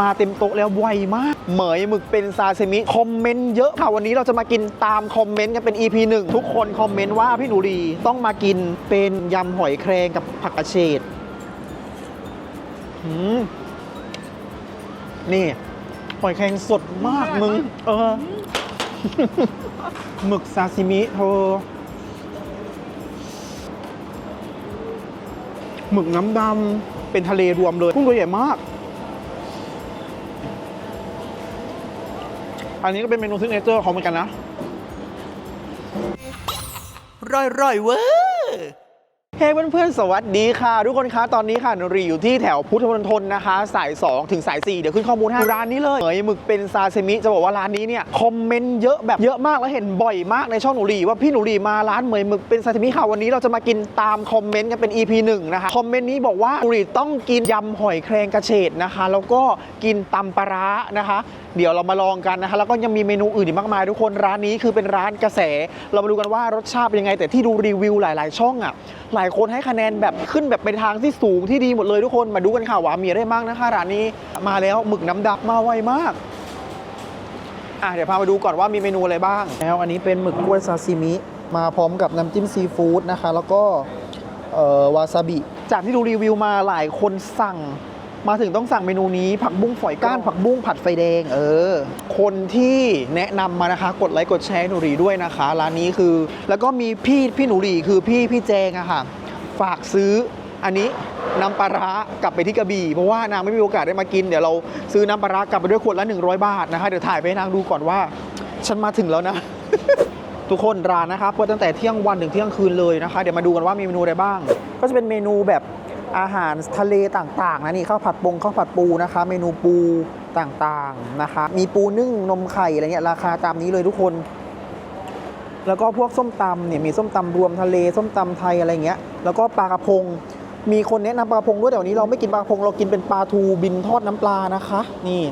มาเต็มโต๊ะแล้วไวมาก เหมยหมึกเป็นซาซิมิคอมเมนต์เยอะค่ะวันนี้เราจะมากินตามคอมเมนต์กันเป็น EP หนึ่งทุกคนคอมเมนต์ว่าพี่หนูรีต้องมากินเป็นยำหอยแครงกับผักกระเฉดนี่ หอยแครงสดมากมึง เออ หมึกซาซิมิเธอหมึกน้ำดำเป็นทะเลรวมเลยกุ้งตัวใหญ่มาก อันนี้ก็เป็นเมนูซิกเนเจอร์ของเหมือนกันนะร่อยร่อยเว้ยเฮ้เพื่อนๆ สวัสดีค่ะ ทุกคนคะตอนนี้ค่ะนรีอยู่ที่แถวพุทธมณฑลนะคะ สาย 2 ถึงสาย 4 เดี๋ยวขึ้นข้อมูลให้ร้านนี้เลยเหมยหมึกเป็นซาซิมิจะบอกว่าร้านนี้เนี่ย คอมเมนต์เยอะแบบเยอะมากแล้วเห็นบ่อยมากในช่องหนูรีว่าพี่หนูรีมาร้านเหมยหมึกเป็นซาซิมิค่ะ วันนี้เราจะมากินตามคอมเมนต์กันเป็น EP 1 นะคะ คอมเมนต์นี้บอกว่าหนูรีต้องกินยำหอยแครงกระเฉดนะคะ แล้วก็กินตำปลาร้านะคะ เดี๋ยวเรามาลองกันนะคะแล้วก็ยังมีเมนูอื่นอีกมากมายทุกคนร้านนี้คือเป็นร้านกระแส เรามาดูกันว่ารสชาติเป็นยังไง แต่ที่ดูรีวิวหลาย ๆ ช่องอะหลายคนให้คะแนนแบบขึ้นแบบไปทางที่สูงที่ดีหมดเลยทุกคนมาดูกันค่ะว่ามีอะไรบ้างนะคะร้านนี้มาแล้วหมึกน้ำดักมาไวมากอะเดี๋ยวพามาดูก่อนว่ามีเมนูอะไรบ้าง แล้วอันนี้เป็นหมึกกล้วยซาซิมิมาพร้อมกับน้ำจิ้มซีฟู้ดนะคะ แล้วก็วาซาบิ จากที่ดูรีวิวมาหลายคนสั่ง มาถึงต้องสั่งเมนูนี้ผักบุ้งฝอยก้านผักบุ้งผัดไฟแดง เออ คนที่แนะนำมานะคะกดไลค์กดแชร์ให้หนูรีด้วยนะคะ ร้านนี้คือ แล้วก็มีพี่พี่หนูรีคือพี่พี่แจงอะค่ะ ฝากซื้ออันนี้น้ำปลาร้ากลับไปที่กระบี่ เพราะว่านางไม่มีโอกาสได้มากิน เดี๋ยวเราซื้อน้ำปลาร้ากลับไปด้วยขวดละ 100 บาทนะคะ เดี๋ยวถ่ายไปให้นางดูก่อนว่า ฉันมาถึงแล้วนะ ทุกคนร้านนะคะเปิดตั้งแต่เที่ยงวันถึงเที่ยงคืนเลยนะคะ เดี๋ยวมาดูกันว่ามีเมนูอะไรบ้าง ก็จะเป็นเมนูแบบ อาหารทะเลต่างๆนะนี่ข้าวผัดปงข้าวผัดปูนะคะ เมนูปูต่างๆนะคะ มีปูนึ่งนมไข่อะไรเงี้ยราคาตามนี้เลยทุกคน แล้วก็พวกส้มตำเนี่ยมีส้มตำรวมทะเลส้มตำไทยอะไรเงี้ย แล้วก็ปลากระพง มีคนแนะนำปลากระพงด้วยแต่วันนี้เราไม่กินปลากระพงเรากินเป็นปลาทูบินทอดน้ำปลานะคะ นี่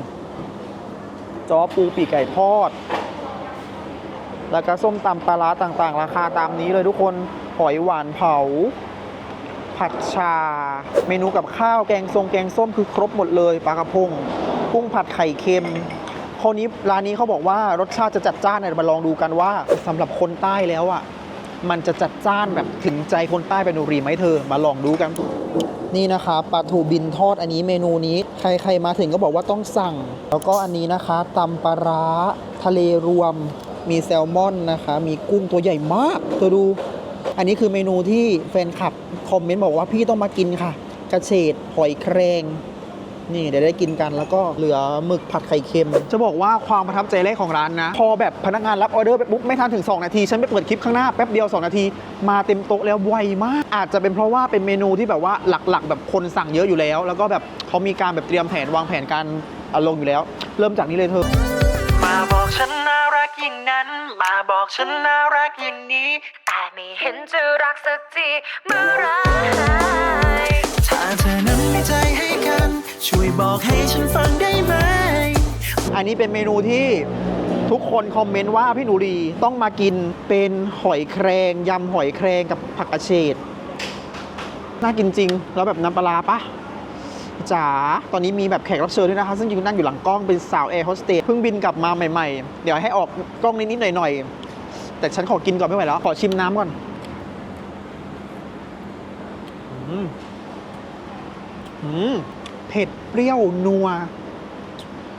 จอปูปีกไก่ทอด แล้วก็ส้มตำปลาร้าต่างๆ ราคาตามนี้เลยทุกคนหอยหวานเผา ผัดชา เมนูกับข้าวแกงทรงแกงส้มคือครบหมดเลยปลากระพงกุ้งผัดไข่เค็มคราวนี้ร้านนี้เขาบอกว่ารสชาติจะจัดจ้านเนี่ยมาลองดูกันว่าสำหรับคนใต้แล้วอะมันจะจัดจ้านแบบถึงใจคนใต้เป็นนูรีไหมเธอ มาลองดูกัน นี่นะคะปลาทูบินทอดอันนี้เมนูนี้ ใครๆมาถึงก็บอกว่าต้องสั่ง แล้วก็อันนี้นะคะตำปลาร้าทะเลรวม มีแซลมอนนะคะ มีกุ้งตัวใหญ่มากเธอดู อันนี้คือเมนูที่แฟนคลับคอมเมนต์บอกว่าพี่ต้องมากินค่ะ กระเฉดหอยแครง นี่เดี๋ยวได้กินกันแล้วก็เหลือหมึกผัดไข่เค็ม จะบอกว่าความประทับใจแรกของร้านนะ พอแบบพนักงานรับออเดอร์ไปปุ๊บไม่ทันถึง 2 นาที ฉันไปเปิดคลิปข้างหน้าแป๊บเดียว 2 นาที มาเต็มโต๊ะแล้วไวมาก อาจจะเป็นเพราะว่าเป็นเมนูที่แบบว่าหลักๆ แบบคนสั่งเยอะอยู่แล้ว แล้วก็แบบเขามีการแบบเตรียมแผนวางแผนการอาลงอยู่แล้ว เริ่มจากนี้เลยเธอมาบอกฉันน่ารัก อย่างนั้น มาบอกฉันน่ารักอย่างนี้ แต่ไม่เห็นจะรักสักทีเมื่อไรถ้าเธอนั้นมีใจให้กัน ช่วยบอกให้ฉันฟังได้ไหม อันนี้เป็นเมนูที่ทุกคนคอมเมนต์ว่าพี่หนูรีต้องมากินเป็นหอยแครงยำหอยแครงกับผักกระเฉดน่ากินจริง แล้วแบบน้ำปลาปะ จ๋า ตอนนี้มีแบบแขกรับเชิญด้วยนะคะ ซึ่งอยู่นั่งอยู่หลังกล้องเป็นสาวแอร์โฮสเตสเพิ่งบินกลับมาใหม่ๆ เดี๋ยวให้ออกกล้องนิดๆหน่อยๆ แต่ฉันขอกินก่อนไม่ไหวแล้ว ขอชิมน้ำก่อนอืมอืมเผ็ดเปรี้ยวนัว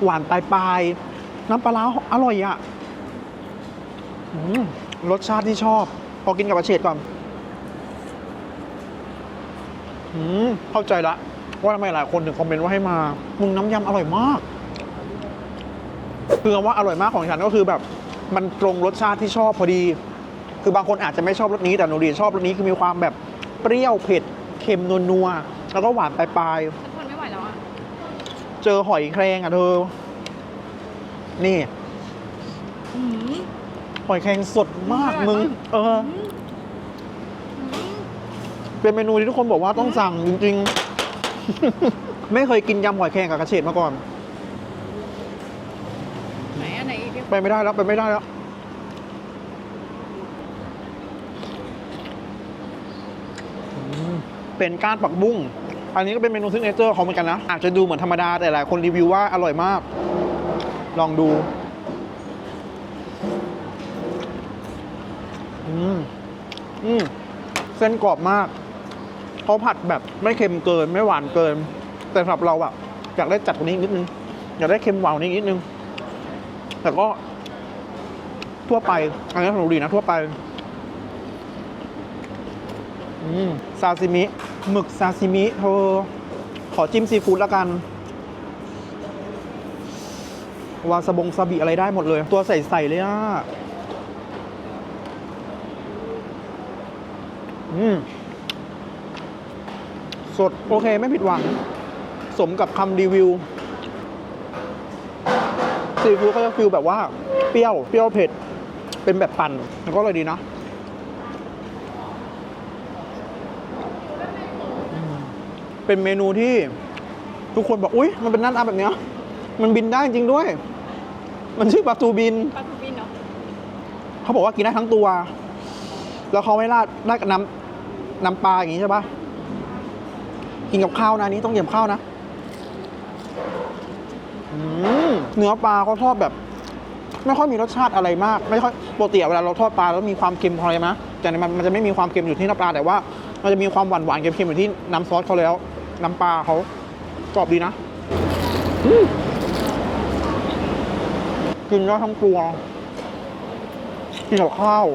หวานปลายๆน้ำปลาร้าอร่อยอะ่ะอืมรสชาติที่ชอบ พอกินกับกระเฉดก่อนอืมเข้าใจละ ว่าทำไมหลายคนถึงคอมเมนต์ว่าให้มามึงน้ำยำอร่อยมากคือคำว่าอร่อยมากของฉันก็คือแบบมันตรงรสชาติที่ชอบพอดี คือบางคนอาจจะไม่ชอบรสนี้แต่หนูดีชอบรสนี้คือมีความแบบเปรี้ยวเผ็ดเค็มนัวๆแล้วก็หวานปลายๆฉันทนไม่ไหวแล้วอะเจอหอยแครงอะเธอ นี่อืมหอยแครงสดมากมึง เอออืมเป็นเมนูที่ทุกคนบอกว่าต้องสั่งจริง ๆ ไม่เคยกินยำหอยแครงกับกระเฉดมาก่อน ไหนอันไหนอีกไปไม่ได้แล้วไปไม่ได้แล้ว เป็นก้านปักบุ้ง อันนี้ก็เป็นเมนูซิกเนเจอร์ของเหมือนกันนะ อาจจะดูเหมือนธรรมดาแต่หลายคนรีวิวว่าอร่อยมาก ลองดู อืม อืม เส้นกรอบมาก เขาผัดแบบไม่เค็มเกินไม่หวานเกิน แต่สำหรับเราอะอยากได้จัดกว่านี้อีกนิดนึง อยากได้เค็มหวานนี้อีกนิดนึง แต่ก็ ทั่วไป อันนี้สนุกดีนะทั่วไปอืมซาซิมิหมึกซาซิมิเธอขอจิ้มซีฟู้ดแล้วกันวาซาบงซาบิอะไรได้หมดเลย ตัวใสๆเลยอะ อืม สดโอเคไม่ผิดหวัง สมกับคำรีวิวซีฟู้ดก็จะฟิลแบบว่าเปรี้ยวเปรี้ยวเผ็ด เป็นแบบปั่นแล้วก็อร่อยดีนะอืมเป็นเมนูที่ทุกคนบอกอุ๊ยมันเป็นหน้าตาแบบเนี้ยมันบินได้จริงด้วย มันชื่อปลาตูบินปลาทูบินเนาะเขาบอกว่ากินได้ทั้งตัว แล้วเขาไม่ราดราดกับน้ำน้ำปลาอย่างนี้ใช่ปะ กินกับข้าวนะนี้ต้องเหยียบข้าวนะเนื้อปลาเขาทอดแบบ ไม่ค่อยมีรสชาติอะไรมาก ไม่ค่อยปกติเวลาเราทอดปลาแล้วมีความเค็มพอเลยมะแต่ในมันมันจะไม่มีความเค็มอยู่ที่น้ำปลาแต่ว่ามันจะมีความหวานหวานๆเค็มๆอยู่ที่น้ำซอสเขาแล้ว น้ำปลาเขากรอบดีนะกินได้ทั้งตัวกินกับข้าว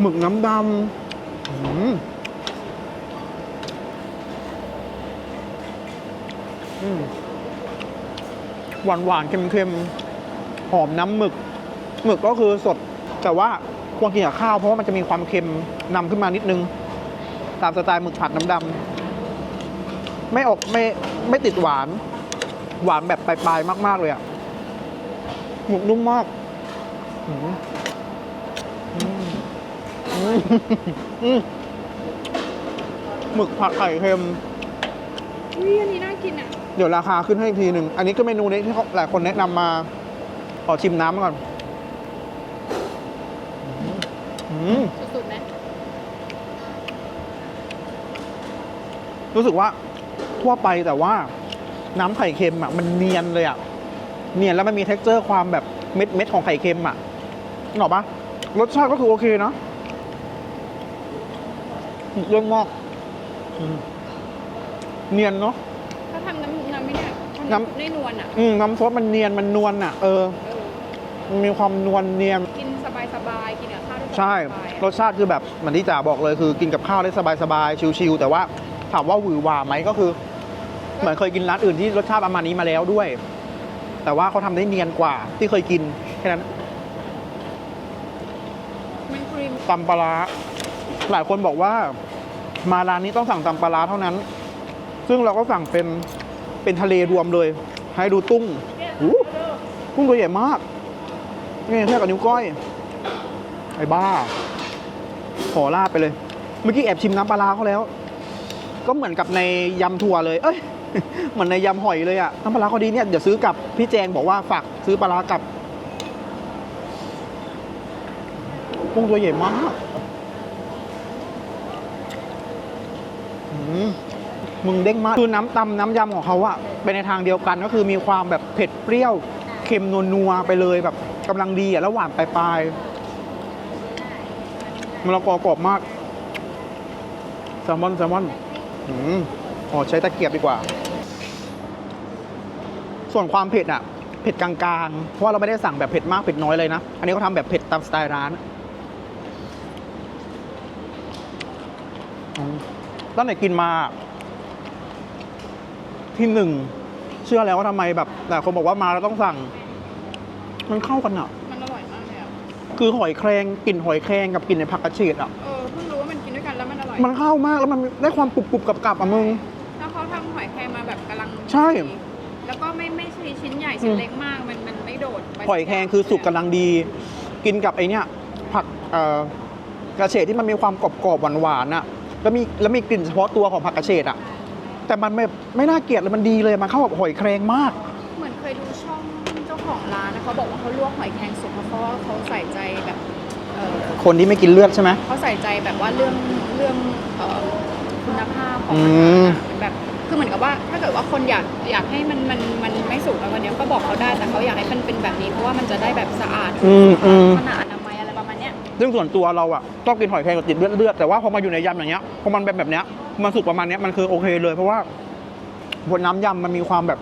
หมึกน้ำดำ หวานหวานๆเค็มเค็มๆหอมน้ำหมึก หมึกก็คือสด แต่ว่าควรกินกับข้าวเพราะว่ามันจะมีความเค็มนำขึ้นมานิดนึง ตามสไตล์หมึกผัดน้ำดำไม่ออกไม่ไม่ติดหวาน หวานแบบปลายๆมาก ๆ เลยอะหมึกนุ่มมากอ อืมอืมหมึกผัดไข่เค็ม อุ้ยอันนี้น่ากินอะ เดี๋ยวราคาขึ้นให้อีกทีหนึ่ง อันนี้ก็เมนูนี้ที่เขาหลายคนแนะนำมา ขอชิมน้ำก่อนอืมสุดๆนะรู้สึกว่าทั่วไปแต่ว่าน้ำไข่เค็มอะ มันเนียนเลยอะ เนียนแล้วมันมี t e x t อร์ความแบบเม็ดเม็ดๆของไข่เค็มอะนึกออกปะรสชาติก็คือโอเคนะ เรื่องมากอืมเนียนเนาะถ้าทำน้ำน้ำไม่เนี่ยทำน้ำน้ำ ได้นวลอะอืมน้ำซอสมันเนียนมันนวลอะ เออเออมันมีความนวลเนียน กินสบายๆกินกับข้าวได้สบายๆใช่ รสชาติคือแบบเหมือนที่จ๋าบอกเลยคือ กินกับข้าวได้สบายๆ ชิลๆ แต่ว่าถามว่าหวือหวาไหมก็คือ เหมือนเคยกินร้านอื่นที่รสชาติประมาณนี้มาแล้วด้วย แต่ว่าเขาทำได้เนียนกว่าที่เคยกินแค่นั้นมันครีมตำปลาร้า หลายคนบอกว่ามาร้านนี้ต้องสั่งตำปลาร้าเท่านั้น ซึ่งเราก็สั่งเป็นเป็นทะเลรวมเลย ให้ดูตุ้งอู้กุ้งตัวใหญ่มาก นี่เทียบกับนิ้วก้อย ไอ้บ้า ขอลาดไปเลย เมื่อกี้แอบชิมน้ำปลาร้าเขาแล้ว ก็เหมือนกับในยำถั่วเลย เอ้ย เหมือนในยำหอยเลยอะน้ำปลาร้าเขาดีเนี่ย เดี๋ยวซื้อกลับ พี่แจงบอกว่าฝากซื้อปลาร้ากลับกุ้งตัวใหญ่มาก มึงเด้งมาก คือน้ำตำน้ำยำของเขาอะเป็นในทางเดียวกันก็คือมีความแบบเผ็ดเปรี้ยวเค็มนัวๆไปเลยแบบกำลังดีอะแล้วหวานปลายๆมะละกอกรอบมากแซลมอนแซลมอนอืมอ๋อใช้ตะเกียบดีกว่า ส่วนความเผ็ดอะเผ็ดกลางๆ เพราะว่าเราไม่ได้สั่งแบบเผ็ดมากเผ็ดน้อยเลยนะ อันนี้เขาทำแบบเผ็ดตามสไตล์ร้านอ ตั้งแต่กินมา ที่หนึ่งเชื่อแล้วว่าทำไมแบบแต่คนบอกว่ามาแล้วต้องสั่ง มันเข้ากันอะมันอร่อยมากเลยอะ คือหอยแครงกลิ่นหอยแครงกับกลิ่นในผักกระเฉดอะเออ เพิ่งรู้ว่ามันกินด้วยกันแล้วมันอร่อยมันเข้ามากแล้วมันได้ความกรุบกรุบกับกับๆอะมึง แล้วเขาทำหอยแครงมาแบบกำลังใช่ ดีแล้วก็ไม่ไม่ใช่ชิ้นใหญ่ชิ้นเล็กมาก มันมันไม่โดดไปหอยแครงคือสุกกำลังดี กินกับไอเนี้ยผักเอ่อกระเฉดที่มันมีความกรอบๆหวานๆอะ แล้วมีแล้วมีกลิ่นเฉพาะตัวของผักกระเฉดอะแต่มันไม่ไม่น่าเกลียดเลยมันดีเลยมันเข้ากับหอยแครงมาก เหมือนเคยดูช่องเจ้าของร้านนะเขาบอกว่าเขาลวกหอยแครงสุกเพราะว่าเขาใส่ใจแบบเออคนที่ไม่กินเลือดใช่ไหม เขาใส่ใจแบบว่าเรื่องเรื่องเอ่อคุณภาพของอือาหารมอะแบบคือเหมือนกับว่าถ้าเกิดว่าคนอยากอยากให้มันมันมันไม่สุกแล้ววันนี้ก็บอกเขาได้แต่เขาอยากให้มันเป็นแบบนี้เพราะว่ามันจะได้แบบสะอาด อืมอืม ขนาดอนา ซึ่งส่วนตัวเราอะชอบกินหอยแครงกับติดเลือดเลือดแต่ว่าพอมาอยู่ในยำอย่างเงี้ยพอมันแบบแบบเนี้ยมันสุกประมาณเนี้ยมันคือโอเคเลยเพราะว่าบนน้ำยำมันมีความแบบ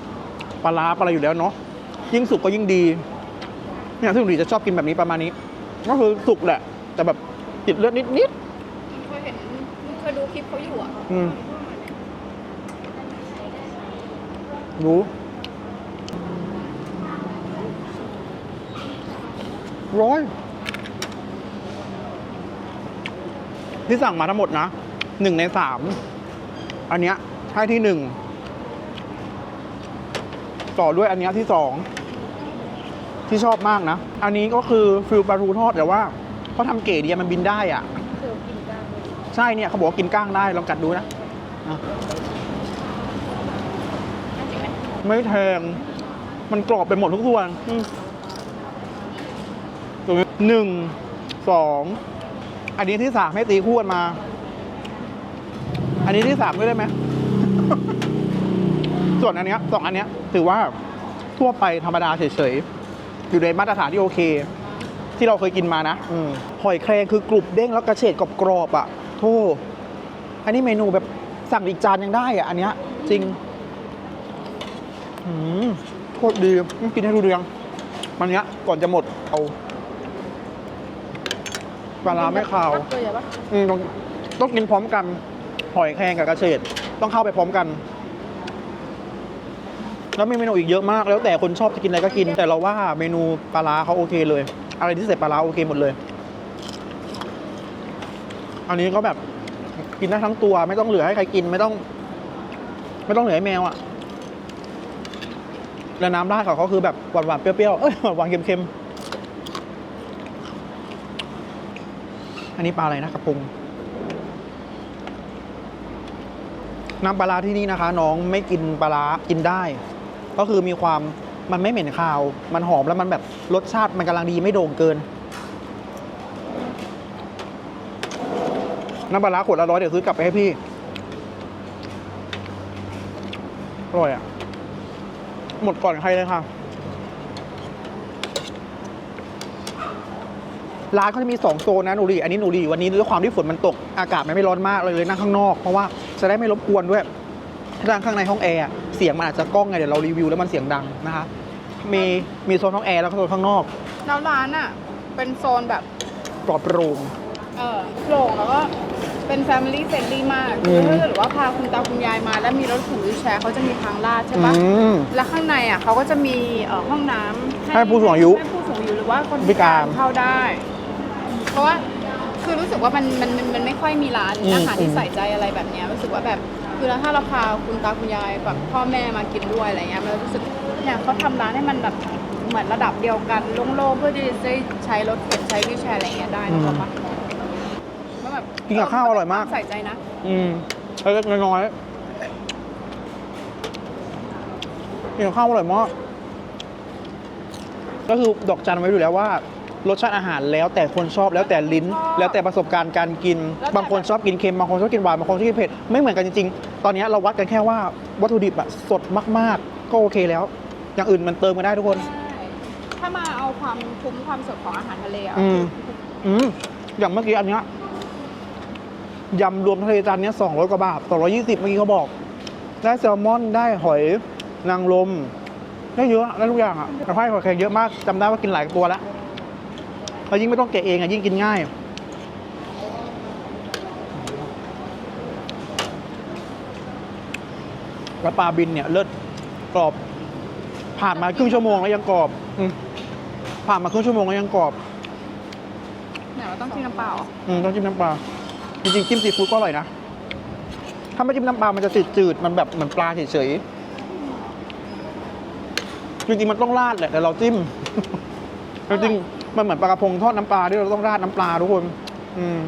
ปลาร้าปลาอะไรอยู่แล้วเนาะยิ่งสุกก็ยิ่งดีเนี่ยซึ่งหนูจะชอบกินแบบนี้ประมาณนี้ ก็คือสุกแหละ แต่แบบติดเลือดนิดนิดเคยเห็นเคยดูคลิปเขาอยู่อะๆอืมรู้ร้อย ที่สั่งมาทั้งหมดนะหนึ่งในสามอันเนี้ยให้ที่หนึ่งต่อด้วยอันเนี้ยที่สองที่ชอบมากนะ อันนี้ก็คือฟิลปลาทูทอดแต่ว่าเขาทำเก๋ดีอะมันบินได้อะคือกินได้ใช่เนี่ยเขาบอกว่ากินก้างได้ลองกัดดูนะอะจริงไหมไม่แทง มันกรอบไปหมดทุกส่วนอืมตรงนี้หนึ่งสอง อันนี้ที่สามให้ตีคู่กันมา อันนี้ที่สามด้วยได้ไหม ส่วนอันเนี้ยสองอันเนี้ยถือว่าทั่วไปธรรมดาเฉยๆ อยู่ในมาตรฐานที่โอเค ที่เราเคยกินมานะอืมหอยแครงคือกรุบเด้งแล้วกระเฉดกรอบๆอะโธ่อันนี้เมนูแบบสั่งอีกจานยังได้อะอันเนี้ย จริงอืมโคตรดีต้องกินให้ดูเรียงมันเนี้ยก่อนจะหมดเอา ปลาร้าไม่ขาว ตักเลยอะปะอืมต้องต้องกินพร้อมกัน หอยแครงกับกระเฉดต้องเข้าไปพร้อมกัน แล้วมีเมนูอีกเยอะมาก แล้วแต่คนชอบจะกินอะไรก็กิน แต่เราว่าเมนูปลาร้าเขาโอเคเลย อะไรที่ใส่ปลาร้าโอเคหมดเลย อันนี้ก็แบบกินได้ทั้งตัวไม่ต้องเหลือให้ใครกินไม่ต้อง ไม่ต้องเหลือให้แมวอะ่ะแล้วน้ำราดของเขาคือแบบหวานๆเปรี้ยวๆเอ้ยหวานๆเค็มๆ นนี้ปลาอะไรนะกระพงน้ำปลาร้าที่นี่นะคะ น้องไม่กินปลาร้ากินได้ ก็คือมีความมันไม่เหม็นคาว มันหอมแล้วมันแบบรสชาติมันกำลังดีไม่โด่งเกิน น้ำปลาร้าขวดละร้อยเดี๋ยวซื้อกลับไปให้พี่อร่อยอะ หมดก่อนใครเลยค่ะ ร้านเขาจะมี 2 โซนนะหนูรีอันนี้หนูรีวันนี้ด้วยความที่ฝนมันตกอากาศมันไม่ร้อนมากเลยเลยนั่งข้างนอกเพราะว่าจะได้ไม่รบกวนด้วยถ้านั่งข้างในห้องแอร์อะเสียงมันอาจจะกล้องไงเดี๋ยวเรารีวิวแล้วมันเสียงดังนะคะมีมีโซนห้องแอร์แล้วก็โซนข้างนอกแล้วร้านอะเป็นโซนแบบปลอดโปร่งเออโปร่งแล้วก็เป็น Family Friendly มากอืมถ้าเกิดว่าพาคุณตาคุณยายมา แล้วมีรถถูวีลแชร์เขาจะมีทางลาดใช่อืปะมแล้วข้างในอะเขาก็จะมีเอ่อห้องน้ำให้ผู้สูงอายุให้ผู้สูงอายุหรือว่าคนพิการเข้าได้ เพราะว่าคือรู้สึกว่ามันมันมันมันไม่ค่อยมีร้านอืมอาหารอืที่มใส่ใจอะไรแบบเนี้ยรู้สึกว่าแบบคือแล้วถ้าเราพาคุณตาคุณยายแบบพ่อแม่มากินด้วยอะไรเงี้ยมันรู้สึกเนี่ยเขาทำร้านให้มันแบบเหมือนระดับเดียวกันโล่งๆเพื่อที่จะได้ใช้รถเข็นใช้วิวแชร์อะไรเงี้ยได้นะปะแล้วแบบกินกับข้าวอร่อยมาก ใส่ใจนะ อืมเล็กๆน้อยๆกินกับข้าวอร่อยมากก็คือดอกจันไว้อยู่แล้วว่า รสชาติอาหารแล้วแต่คนชอบแล้วแต่ลิ้นชอบแล้วแต่ประสบการณ์การกินแล้วแต่บางคนชอบกินเค็มบางคนชอบกินหวานบางคนชอบกินเผ็ดไม่เหมือนกันจริงๆ ตอนนี้เราวัดกันแค่ว่าวัตถุดิบอะสดมากๆ ก็โอเคแล้ว อย่างอื่นมันเติมกันได้ทุกคนใช่ถ้ามาเอาความคุ้มความสดของอาหารทะเลอะอืมอืมอย่างเมื่อกี้อันเนี้ยยำรวมทะเลจานเนี้ยสองร้อยกว่าบาทสองร้อยี่สิบเมื่อกี้เขาบอก ได้แซลมอนได้หอยนางรมได้เยอะได้ทุกอย่างอะแต่ไพ่หอยแครงเยอะมากจำได้ว่ากินหลายตัวแล้ว แล้วยิ่งไม่ต้องแกะเองอะยิ่งกินง่าย แล้วปลาบินเนี่ยเลิศกรอบ ผ่านมาครึ่งชั่วโมงแล้วยังกรอบอืมผ่านมาครึ่งชั่วโมงแล้วยังกรอบเนี่ยเราต้องกินน้ำเปล่าเหรออืมต้องจิ้มน้ำปลา จริงๆ จิ้มซีฟู้ดก็อร่อยนะ ถ้าไม่จิ้มน้ำปลา มันจะจืดๆ มันแบบเหมือนปลาเฉยๆ จริงๆ มันต้องราดแหละ แต่เราจิ้ม จริงๆ มันเหมือนปลากระพงทอดน้ำปลาที่เราต้องราดน้ำปลาทุกคน อืม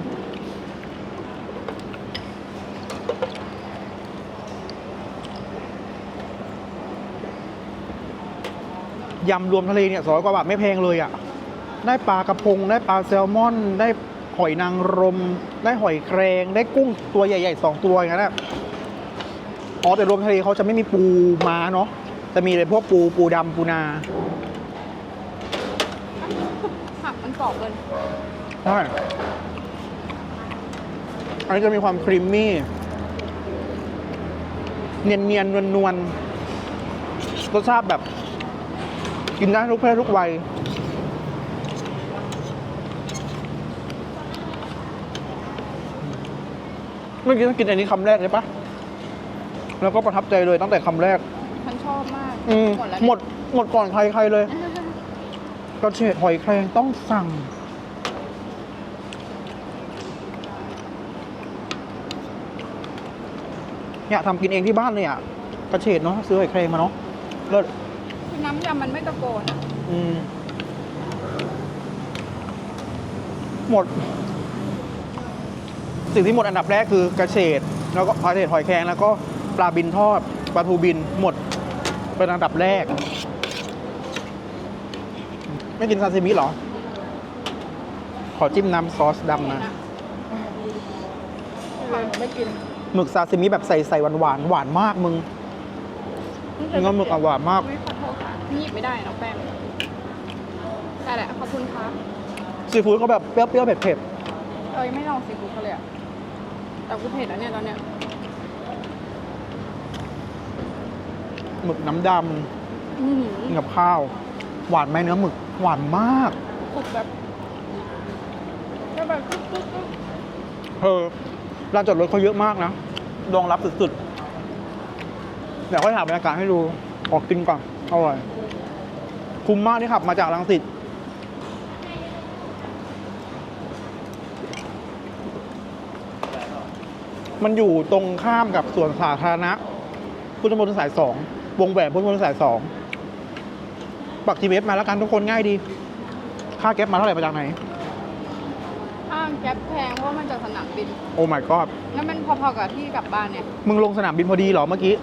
ยำรวมทะเลเนี่ยสองร้อยกว่าบาทไม่แพงเลยอะ ได้ปลากระพง ได้ปลาแซลมอน ได้หอยนางรม ได้หอยแครง ได้กุ้งตัวใหญ่ๆสองตัวอย่างนั้นนะอ๋อแต่รวมทะเลเขาจะไม่มีปูม้าเนาะจะมีแต่พวกปูปูดำปูนา กมันกรอบเกินใช่อันนี้จะมีความครีมมี่ เนียนเนียนนวลนวลๆรสชาติแบบ กินได้ทุกเพศทุกวัยเมื่อกี้ต้องกินอันนี้คำแรกเลยปะแล้วก็ประทับใจเลยตั้งแต่คำแรก ฉันชอบมาก อืมหมดแล้วหมดหมดก่อนใครใครเลย กระเฉดหอยแครงต้องสั่ง เนี่ยทำกินเองที่บ้านเลยอะ กระเฉดเนาะซื้อหอยแครงมาเนาะเลิศคือน้ำยำมันไม่ตะโกนอะอืม หมด สิ่งที่หมดอันดับแรกคือกระเฉดแล้วก็กระเฉดหอยแครงแล้วก็ปลาบินทอดปลาทูบินหมดเป็นอันดับแรก ไม่กินซาซิมิเหรอ ขอจิ้มน้ำซอสดำนะ ไม่กินหมึกซาซิมิแบบใส่ใส่หวานหวานๆหวานมากมึงเนื้อหมึกอะหวานมาก ไม่ขอโทษค่ะนี่หยิบไม่ได้น้องแป้งได้แหละขอบคุณครับซีฟู้ดเขาแบบเปรี้ยวๆเผ็ดเออยังไม่ลองซีฟู้ดเขาเลยอะแต่กูเผ็ดแล้วเนี่ยตอนเนี้ยๆหมึกน้ำดอือหือำกินกับข้าว หวานไหมเนื้อหมึก หวานมากสุกแบบก็แบบกึ๊กกึ๊กกึ๊กเออลานจอดรถเขาเยอะมากนะรองรับสุดๆเดี๋ยวค่อยถ่ายบรรยากาศให้ดูออกกินก่อนอร่อยคุ้มมากที่ขับมาจากลังสิตมันอยู่ตรงข้ามกับสวนสาธารณะพุทธมณฑลสายสองวงแหวนพุทธมณฑลสายสอง ปักทีเวสมาแล้วกันทุกคนง่ายดี ค่าแก๊ปมาเท่าไหร่มาจากไหนข้างแก๊ปแพงเพราะว่ามันจากสนามบิน โอ้ my god แล้วมันพอๆกับที่กลับบ้านเนี่ย มึงลงสนามบินพอดีเหรอเมื่อกี้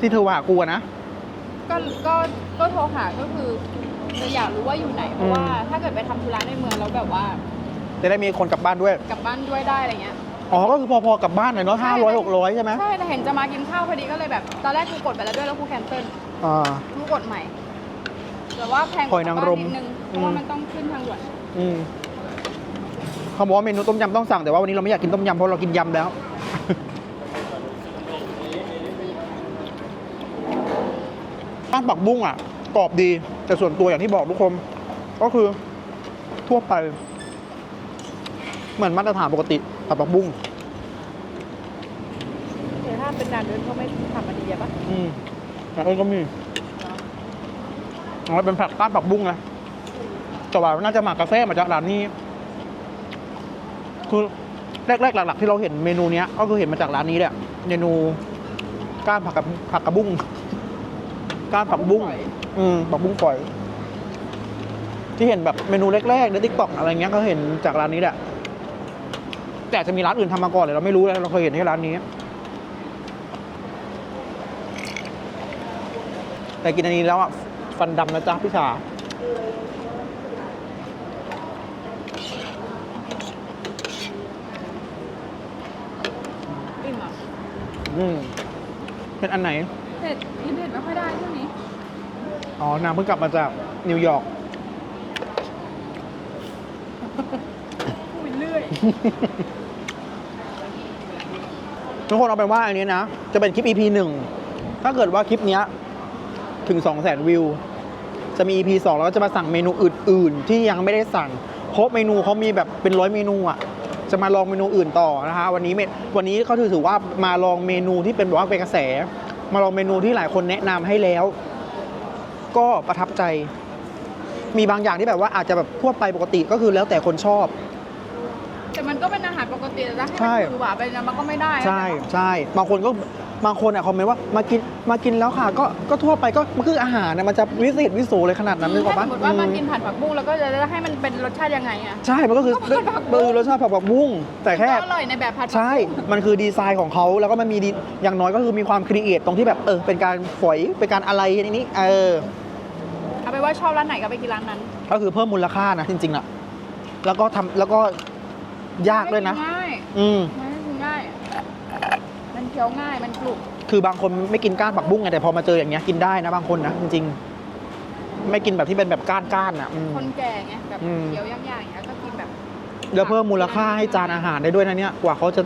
ที่เธอว่ากูอะนะ ก็ก็ก็โทรหาก็คือจะอยากรู้ว่าอยู่ไหน เพราะว่าถ้าเกิดไปทำธุระในเมืองแล้วแบบว่าจะได้มีคนกลับบ้านด้วย กลับบ้านด้วยได้อะไรเงี้ย อ๋อ ก็คือพอๆกลับบ้านหน่อยเนาะห้าร้อยหกร้อยใช่ไหมใช่แต่เห็นจะมากินข้าวพอดีก็เลยแบบ ตอนแรกกูกดไปแล้วด้วยแล้วกูแคนเซิลอ่า กูกดใหม่ แต่ว่าแพงกหอว่ายนางกลับรบ้มนิดนึงเพราะว่าอืมมันต้องขึ้นทางด่วนอืมเขาบอกว่าเมนูต้มยำต้องสั่งแต่ว่าวันนี้เราไม่อยากกินต้มยำเพราะเรากินยำแล้วบ้านปักบุ้งอะกรอบดีแต่ส่วนตัวอย่างที่บอกทุกคนก็คือทั่วไป เหมือนมาตรฐานปกติผัดปักบุ้งแต่ถ้าเป็นด่านเดินเขาไม่ทำมาดีอะปะอืมแต่เออก็มี อ๋อเป็นผักก้านผักบุ้งนะแต่ว่าน่าจะหมักกาแฟมาจากร้านนี้ คือแรกๆหลัก ๆ ที่เราเห็นเมนูเนี้ย ก็คือเห็นมาจากร้านนี้แหละเมนูก้านผักกระผักกระบุ้งก้านผักบุ้งอืมผักบุ้งฝอย ที่เห็นแบบเมนูแรกๆในทิกตอกอะไรเงี้ยก็เห็นจากร้านนี้แหละแต่อาจจะมีร้านอื่นทำมาก่อนเลยเราไม่รู้เลยเราเคยเห็นแค่ร้านนี้ แต่กินอันนี้แล้วอะ ฟันดำนะจ๊ะพี่ชาอิ่มอะอืมเป็นอันไหน เผ็ดกินเผ็ดไม่ค่อยได้ช่วงนี้อ๋อนางเพิ่งกลับมาจากนิวยอร์ก พูดเรื่อย ทุกคนเอาเป็นว่าอันนี้นะ จะเป็นคลิป EP หนึ่ง ถ้าเกิดว่าคลิปเนี้ย ถึง 2 0 0 0 0 0 วิว จะมี EP 2 แล้วก็จะมาสั่งเมนูอื่น ๆ ที่ยังไม่ได้สั่งเพราะเมนูเขามีแบบเป็นร้อยเมนูอะจะมาลองเมนูอื่นต่อนะคะวันนี้เมวันนี้เขาถือถือว่ามาลองเมนูที่เป็นแบบว่าเป็นกระแส มาลองเมนูที่หลายคนแนะนำให้แล้ว ก็ประทับใจ มีบางอย่างที่แบบว่าอาจจะแบบทั่วไปปกติก็คือแล้วแต่คนชอบ แต่มันก็เป็นอาหารปกติแต่ถ้าใช่ให้มันหวือหวาไปนะมันก็ไม่ได้ ใช่ใช่บางคนก็ บางคนอะคอมเมนต์ว่ามากินมากินแล้วค่ะก็ก็ทั่วไปก็มันคืออาหารนะมันจะวิเศษวิโสเลยขนาดนั้นนึกออกถ้าปะสมมติว่ามาอืกินผัดผักบุ้งแล้วก็จะได้ให้มันเป็นรสชาติยังไงอะ ใช่ มันก็คือก็ผัดผักบุ้งเออรสชาติผักผักบุ้งแต่แค่ ก็อร่อยในแบบผัดผักบุ้งใช่ มันคือดีไซน์ของเขาแล้วก็มันมีดีอย่างน้อยก็คือมีความครีเอทตรงที่แบบเออเป็นการฝอยเป็นการอะไรอย่างนี้เออ เอาไปเป็นว่าชอบร้านไหนก็ไปกินร้านนั้นก็คือเพิ่มมูลค่านะจริงๆอะแล้วก็ทำแล้วก็ยากด้วยนะไม่ง่ายอืมไม่กินง่ายมันเคี้ยวง่ายมันกรุบคือบางคนไม่กินก้านผักบุ้งไงแต่พอมาเจออย่างเงี้ยกินได้นะบางคนนะจริงๆ ไม่กินแบบที่เป็นแบบก้านก้านๆอะอืม คนแก่ไงแบบอืม เคี้ยวยากๆอย่างเงี้ยก็กินแบบแล้วเพิ่มมูลค่าให้จานอาหารได้ด้วยนะเนี่ยกว่าเขาจะ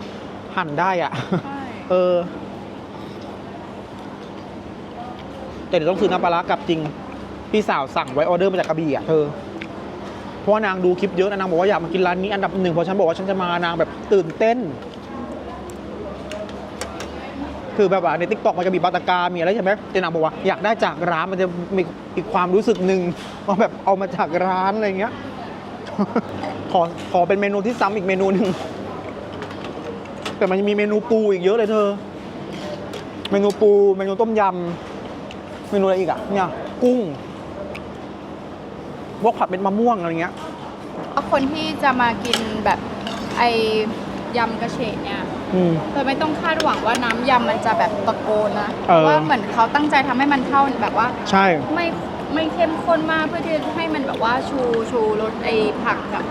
หั่นได้อะ ใช่เออ แต่เดี๋ยวต้องซื้อน้ำปลาร้ากลับจริง พี่สาวสั่งไว้ออเดอร์มาจากกระบี่อะเธอเพราะว่านางดูคลิปเยอะนะนางบอกว่าอยากมากินร้านนี้อันดับหนึ่งเพราะฉันบอกว่าฉันจะมานางแบบตื่นเต้น คือแบบว่าในทิกตอกมันจะมีบาตากามีอะไรใช่ไหมแต่นาบอกว่าอยากได้จากร้านมันจะมีอีกความรู้สึกหนึ่งว่าแบบเอามาจากร้านอะไรเงี้ย ขอขอเป็นเมนูที่ซ้ำอีกเมนูหนึ่งแต่มันยังมีเมนูปูอีกเยอะเลยเธอ เมนูปู เมนูต้มยำ เมนูอะไรอีกอะเนี่ย กุ้งพวกผัดเป็นมะม่วงอะไรเงี้ย คนที่จะมากินแบบไอยำกระเฉดเนี่ย อืมเธอไม่ต้องคาดหวังว่าน้ำยำมันจะแบบตะโกนนะเออเพราะว่าเหมือนเขาตั้งใจทำให้มันเข้าแบบว่า ใช่ ไม่ไม่เข้มข้นมากเพื่อที่จะให้มันแบบว่าชูชูรสไอผักกับ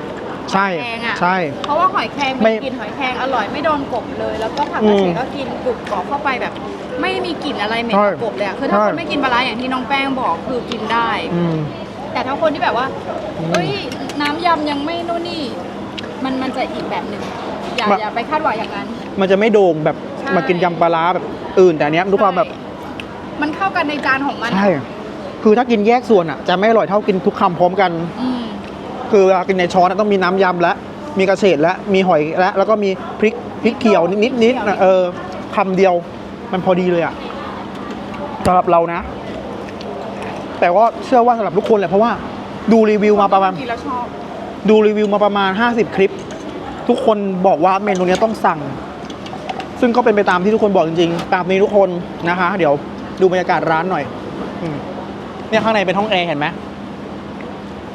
ใช่แพงอะใช่ เพราะว่าหอยแครงไม่ มีกลิ่นหอยแครงอร่อยไม่โดนกบเลย แล้วก็ผักกระเฉดอืมก็กินกรุบกรอบเข้าไปแบบ ไม่มีกลิ่นอะไรเหม็นใช่กบเลยอะคือถ้าใช่ คนไม่กินปลาร้าอย่างที่น้องแป้งบอกคือกินได้ อืม แต่ถ้าคนที่แบบว่าอืมเฮ้ยน้ำยำยังไม่นู่นนี่ มันมันจะอีกแบบหนึ่งอย่ามาอย่าไปคาดหวังอย่างนั้น มันจะไม่โด่งแบบใช่ มากินยำปลาร้าแบบอื่น แต่อันเนี้ยด้วยความแบบใช่มันเข้ากันในจานของมันอะใช่คือถ้ากินแยกส่วนอะจะไม่อร่อยเท่ากินทุกคำพร้อมกัน อืมคือเวลากินในช้อนอะต้องมีน้ำยำและ มีกระเฉดและมีหอยและแล้วก็มีพริกพริกเขียวนิดๆนิดๆนะเออคำเดียวมันพอดีเลยอะสำหรับเรานะ แต่ก็เชื่อว่าสำหรับทุกคนแหละเพราะว่าดูรีวิวมาประมาณ กินแล้วชอบ ดูรีวิวมาประมาณ 50 คลิป ทุกคนบอกว่าเมนูเนี้ยต้องสั่ง ซึ่งก็เป็นไปตามที่ทุกคนบอกจริงๆตามนี้ทุกคนนะคะ เดี๋ยวดูบรรยากาศร้านหน่อยอมเนี่ยข้างในเป็นห้องแอร์เห็นไหม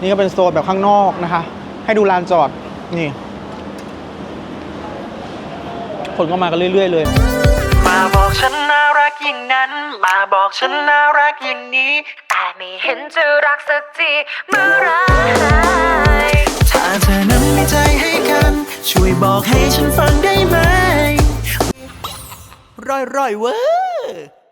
นี่ก็เป็นโซนแบบข้างนอกนะคะ ให้ดูลานจอดนี่ คนก็มากันเรื่อย ๆ เลย มาบอกฉันน่ารักอย่างนั้น มาบอกฉันน่ารักอย่างนี้ แต่ไม่เห็นจะรักสักทีเมื่อไหรถ้าเธอนั้นมีใจให้กัน ช่วยบอกให้ฉันฟังได้ไหม ร่อยๆเว้อ